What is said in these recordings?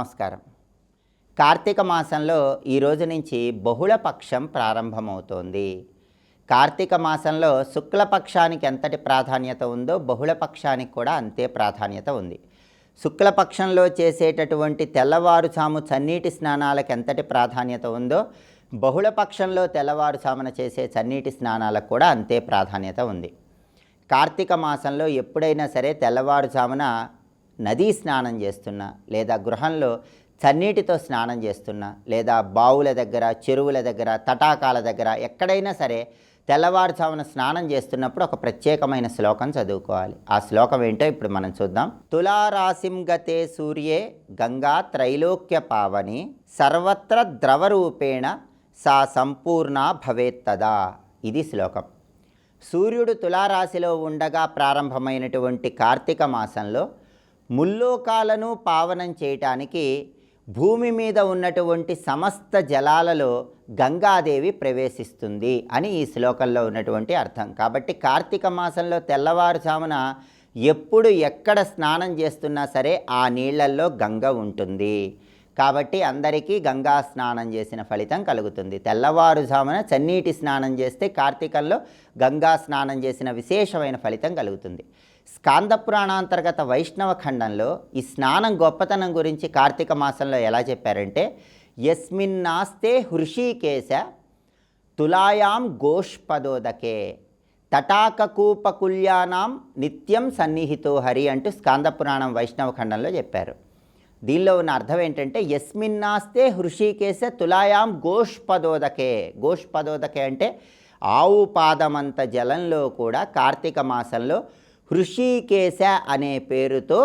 నమస్కారం. కార్తీక మాసంలో ఈ రోజు నుంచి బహుళపక్షం ప్రారంభమవుతోంది. కార్తీక మాసంలో శుక్లపక్షానికి ఎంతటి ప్రాధాన్యత ఉందో బహుళపక్షానికి కూడా అంతే ప్రాధాన్యత ఉంది. శుక్లపక్షంలో చేసేటటువంటి తెల్లవారుజాము చన్నీటి స్నానాలకు ఎంతటి ప్రాధాన్యత ఉందో బహుళపక్షంలో తెల్లవారుజామున చేసే చన్నీటి స్నానాలకు కూడా అంతే ప్రాధాన్యత ఉంది. కార్తీక మాసంలో ఎప్పుడైనా సరే తెల్లవారుజామున నదీ స్నానం చేస్తున్నా లేదా గృహంలో చన్నీటితో స్నానం చేస్తున్నా లేదా బావుల దగ్గర చెరువుల దగ్గర తటాకాల దగ్గర ఎక్కడైనా సరే తెల్లవారుజామున స్నానం చేస్తున్నప్పుడు ఒక ప్రత్యేకమైన శ్లోకం చదువుకోవాలి. ఆ శ్లోకం ఏంటో ఇప్పుడు మనం చూద్దాం. తులారాసిం గతే సూర్యే గంగా త్రైలోక్య పావని సర్వత్ర ద్రవరూపేణ సా సంపూర్ణ భవేత్తదా ఇది శ్లోకం. సూర్యుడు తులారాశిలో ఉండగా ప్రారంభమైనటువంటి కార్తీక మాసంలో ముల్లోకాలను పావనం చేయటానికి భూమి మీద ఉన్నటువంటి సమస్త జలాలలో గంగాదేవి ప్రవేశిస్తుంది అని ఈ శ్లోకంలో ఉన్నటువంటి అర్థం. కాబట్టి కార్తీక మాసంలో తెల్లవారుజామున ఎప్పుడు ఎక్కడ స్నానం చేస్తున్నా సరే ఆ నీళ్ళల్లో గంగ ఉంటుంది. కాబట్టి అందరికీ గంగా స్నానం చేసిన ఫలితం కలుగుతుంది. తెల్లవారుజామున చన్నీటి స్నానం చేస్తే కార్తీకంలో గంగా స్నానం చేసిన విశేషమైన ఫలితం కలుగుతుంది. స్కాంద పురాణాంతర్గత వైష్ణవ ఖండంలో ఈ స్నానం గొప్పతనం గురించి కార్తీక మాసంలో ఎలా చెప్పారంటే యస్మిన్నాస్తే హృషికేశ తులాయాం గోష్పదోదకే తటాకకూపకుల్యానాం నిత్యం సన్నిహితో హరి అంటూ స్కాంద పురాణం వైష్ణవ ఖండంలో చెప్పారు. దీనిలో ఉన్న అర్థం ఏంటంటే యస్మిన్నాస్తే హృషికేశ తులాయాం గోష్పదోదకే. గోష్పదోదకే అంటే ఆవు పాదమంత జలంలో కూడా కార్తీక మాసంలో హృషికేశ అనే పేరుతో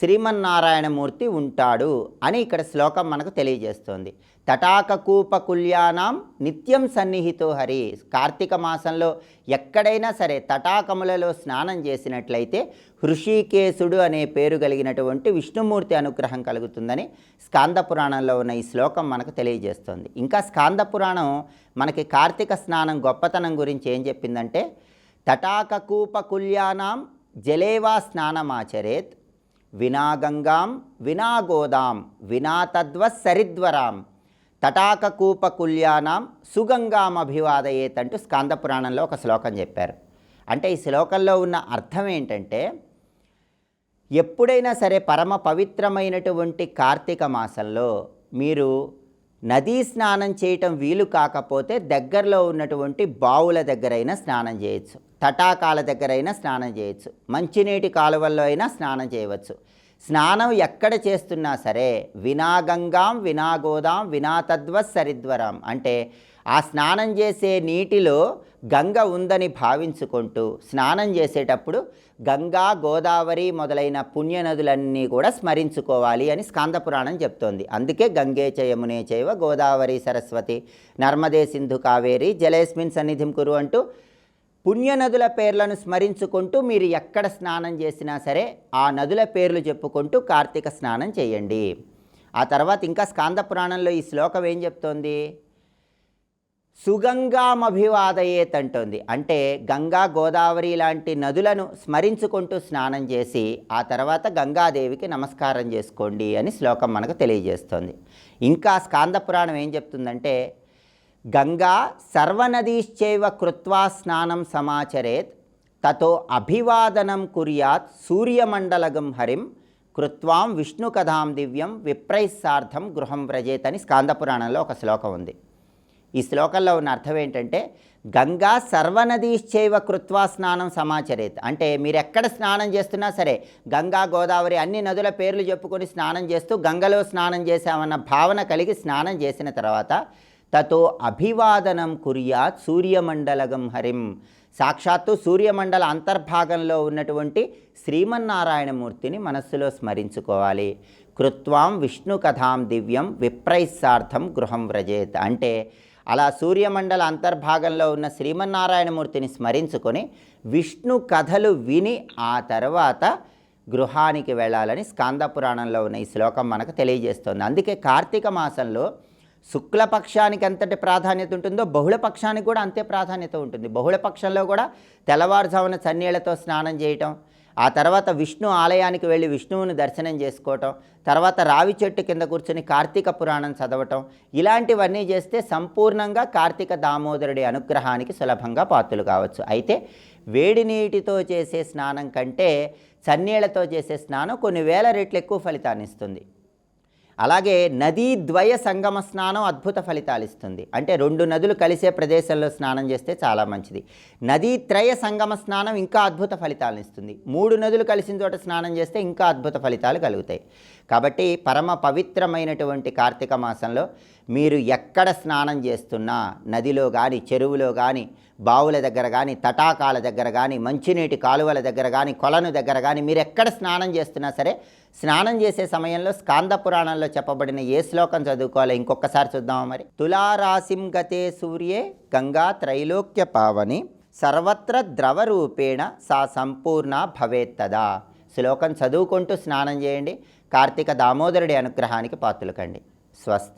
శ్రీమన్నారాయణమూర్తి ఉంటాడు అని ఇక్కడ శ్లోకం మనకు తెలియజేస్తోంది. తటాకకూపకుల్యానాం నిత్యం సన్నిహితో హరి. కార్తీక మాసంలో ఎక్కడైనా సరే తటాకములలో స్నానం చేసినట్లయితే హృషికేశుడు అనే పేరు కలిగినటువంటి విష్ణుమూర్తి అనుగ్రహం కలుగుతుందని స్కాంద పురాణంలో ఉన్న ఈ శ్లోకం మనకు తెలియజేస్తోంది. ఇంకా స్కాంద పురాణం మనకి కార్తీక స్నానం గొప్పతనం గురించి ఏం చెప్పిందంటే తటాకకూపకుల్యానాం జలేవా స్నానమాచరేత్ వినా గంగాం వినా గోదాం వినా తద్వత్ సరిద్వరాం తటాకకూపకుల్యానాం సుగంగామభివాదయేత్ అంటూ స్కాంద పురాణంలో ఒక శ్లోకం చెప్పారు. అంటే ఈ శ్లోకంలో ఉన్న అర్థం ఏంటంటే ఎప్పుడైనా సరే పరమ పవిత్రమైనటువంటి కార్తీక మాసంలో మీరు నదీ స్నానం చేయటం వీలు కాకపోతే దగ్గరలో ఉన్నటువంటి బావుల దగ్గరైనా స్నానం చేయొచ్చు. తటాకాల దగ్గరైనా స్నానం చేయొచ్చు. మంచినీటి కాలువల్లో అయినా స్నానం చేయవచ్చు. స్నానం ఎక్కడ చేస్తున్నా సరే వినాగంగాం గంగాం వినాతద్వ గోదాం వినా సరిద్వరం అంటే ఆ స్నానం చేసే నీటిలో గంగ ఉందని భావించుకుంటూ స్నానం చేసేటప్పుడు గంగా గోదావరి మొదలైన పుణ్యనదులన్నీ కూడా స్మరించుకోవాలి అని స్కాంద పురాణం చెప్తోంది. అందుకే గంగే చయమునే చైవ గోదావరి సరస్వతి నర్మదే సింధు కావేరి జలేస్మిన్ సన్నిధిం కురు అంటూ పుణ్యనదుల పేర్లను స్మరించుకుంటూ మీరు ఎక్కడ స్నానం చేసినా సరే ఆ నదుల పేర్లు చెప్పుకుంటూ కార్తీక స్నానం చేయండి. ఆ తర్వాత ఇంకా స్కాంద పురాణంలో ఈ శ్లోకం ఏం చెప్తోంది? సుగంగామభివాదయేత్ అంటోంది అంటే గంగా గోదావరి లాంటి నదులను స్మరించుకుంటూ స్నానం చేసి ఆ తర్వాత గంగాదేవికి నమస్కారం చేసుకోండి అని శ్లోకం మనకు తెలియజేస్తోంది. ఇంకా స్కాంద పురాణం ఏం చెప్తుందంటే గంగా సర్వనదీశ్చైవ కృత్వా స్నానం సమాచరేత్ తతో అభివాదనం కుర్యాత్ సూర్యమండలగం హరిం కృత్వాం విష్ణు కథాం దివ్యం విప్రైస్సార్థం గృహం వ్రజేత్ అని స్కాంద పురాణంలో ఒక శ్లోకం ఉంది. ఈ శ్లోకంలో ఉన్న అర్థం ఏంటంటే గంగా సర్వనదీశ్చైవ కృత్వా స్నానం సమాచరేత్. అంటే మీరు ఎక్కడ స్నానం చేస్తున్నా సరే గంగా గోదావరి అన్ని నదుల పేర్లు చెప్పుకొని స్నానం చేస్తూ గంగలో స్నానం చేశామన్న భావన కలిగి స్నానం చేసిన తర్వాత తతో అభివాదనం కుర్యాత్ సూర్యమండలగం హరిం. సాక్షాత్తు సూర్యమండల అంతర్భాగంలో ఉన్నటువంటి శ్రీమన్నారాయణమూర్తిని మనస్సులో స్మరించుకోవాలి. కృత్వాం విష్ణు కథాం దివ్యం విప్రైస్సార్థం గృహం వ్రజేత్. అంటే అలా సూర్యమండల అంతర్భాగంలో ఉన్న శ్రీమన్నారాయణమూర్తిని స్మరించుకొని విష్ణు కథలు విని ఆ తర్వాత గృహానికి వెళ్ళాలని స్కాంద పురాణంలో ఉన్న ఈ శ్లోకం మనకు తెలియజేస్తుంది. అందుకే కార్తీక మాసంలో శుక్లపక్షానికి ఎంతటి ప్రాధాన్యత ఉంటుందో బహుళపక్షానికి కూడా అంతే ప్రాధాన్యత ఉంటుంది. బహుళపక్షంలో కూడా తెల్లవారుజామున చన్నీళ్ళతో స్నానం చేయటం ఆ తర్వాత విష్ణు ఆలయానికి వెళ్ళి విష్ణువుని దర్శనం చేసుకోవటం తర్వాత రావి చెట్టు కింద కూర్చొని కార్తీక పురాణం చదవటం ఇలాంటివన్నీ చేస్తే సంపూర్ణంగా కార్తీక దామోదరుడి అనుగ్రహానికి సులభంగా పాత్రలు కావచ్చు. అయితే వేడి నీటితో చేసే స్నానం కంటే చన్నీళ్ళతో చేసే స్నానం కొన్ని వేల రెట్లు ఎక్కువ ఫలితాన్ని ఇస్తుంది. అలాగే నదీ ద్వయ సంగమ స్నానం అద్భుత ఫలితాలు ఇస్తుంది. అంటే రెండు నదులు కలిసే ప్రదేశంలో స్నానం చేస్తే చాలా మంచిది. నదీ త్రయ సంగమ స్నానం ఇంకా అద్భుత ఫలితాలను ఇస్తుంది. మూడు నదులు కలిసిన చోట స్నానం చేస్తే ఇంకా అద్భుత ఫలితాలు కలుగుతాయి. కాబట్టి పరమ పవిత్రమైనటువంటి కార్తీక మాసంలో మీరు ఎక్కడ స్నానం చేస్తున్నా నదిలో కానీ చెరువులో కానీ బావుల దగ్గర కానీ తటాకాల దగ్గర కానీ మంచినీటి కాలువల దగ్గర కానీ కొలను దగ్గర కానీ మీరు ఎక్కడ స్నానం చేస్తున్నా సరే స్నానం చేసే సమయంలో స్కాంద పురాణంలో చెప్పబడిన ఏ శ్లోకం చదువుకోవాలి ఇంకొకసారి చూద్దామా మరి? తులారాశిం గతే సూర్యే గంగా త్రైలోక్య పావని సర్వత్ర ద్రవరూపేణ సా సంపూర్ణ భవేత్తదా? శ్లోకం చదువుకుంటూ స్నానం చేయండి. కార్తీక దామోదరుడి అనుగ్రహానికి పాత్రలకండి స్వస్తి.